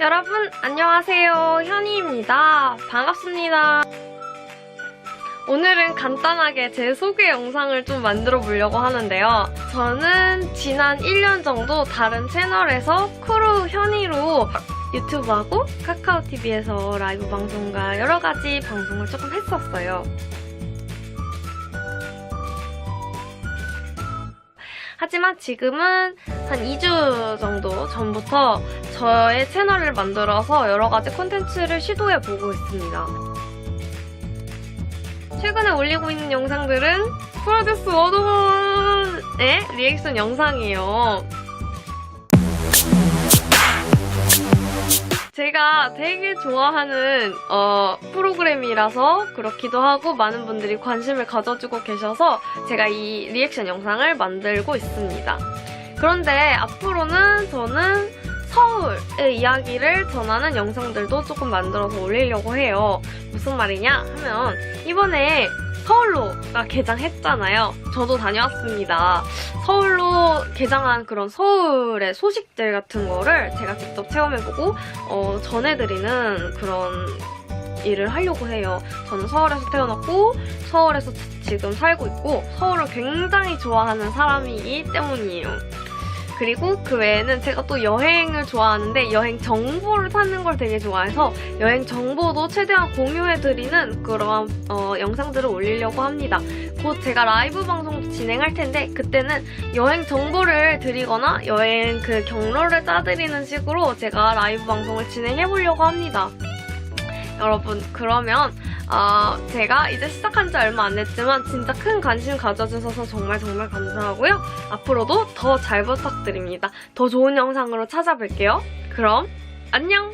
여러분 안녕하세요. 현이입니다. 반갑습니다. 오늘은 간단하게 제 소개 영상을 좀 만들어 보려고 하는데요. 저는 지난 1년 정도 다른 채널에서 크루 현이로 유튜브하고 카카오TV에서 라이브 방송과 여러 가지 방송을 조금 했었어요 하지만 지금은 한 2주 정도 전부터 저의 채널을 만들어서 여러 가지 콘텐츠를 시도해 보고 있습니다. 최근에 올리고 있는 영상들은 프로듀스 워드원의 리액션 영상이에요. 제가 되게 좋아하는 어, 프로그램이라서 그렇기도 하고 많은 분들이 관심을 가져주고 계셔서 제가 이 리액션 영상을 만들고 있습니다. 그런데 앞으로는 저는 서울의 이야기를 전하는 영상들도 조금 만들어서 올리려고 해요. 무슨 말이냐 하면 이번에 서울로가 개장했잖아요. 저도 다녀왔습니다. 서울로 개장한 그런 서울의 소식들 같은 거를 제가 직접 체험해보고 어, 전해드리는 그런 일을 하려고 해요. 저는 서울에서 태어났고 서울에서 지금 살고 있고 서울을 굉장히 좋아하는 사람이기 때문이에요. 그리고 그 외에는 제가 또 여행을 좋아하는데 여행 정보를 찾는 걸 되게 좋아해서 여행 정보도 최대한 공유해드리는 그런 어, 영상들을 올리려고 합니다. 곧 제가 라이브 방송 진행할 텐데 그때는 여행 정보를 드리거나 여행 그 경로를 짜드리는 식으로 제가 라이브 방송을 진행해 보려고 합니다. 여러분 그러면 어, 제가 이제 시작한 지 얼마 안 됐지만 진짜 큰 관심 가져주셔서 정말 정말 감사하고요. 앞으로도 더 잘 부탁드립니다. 더 좋은 영상으로 찾아뵐게요. 그럼 안녕!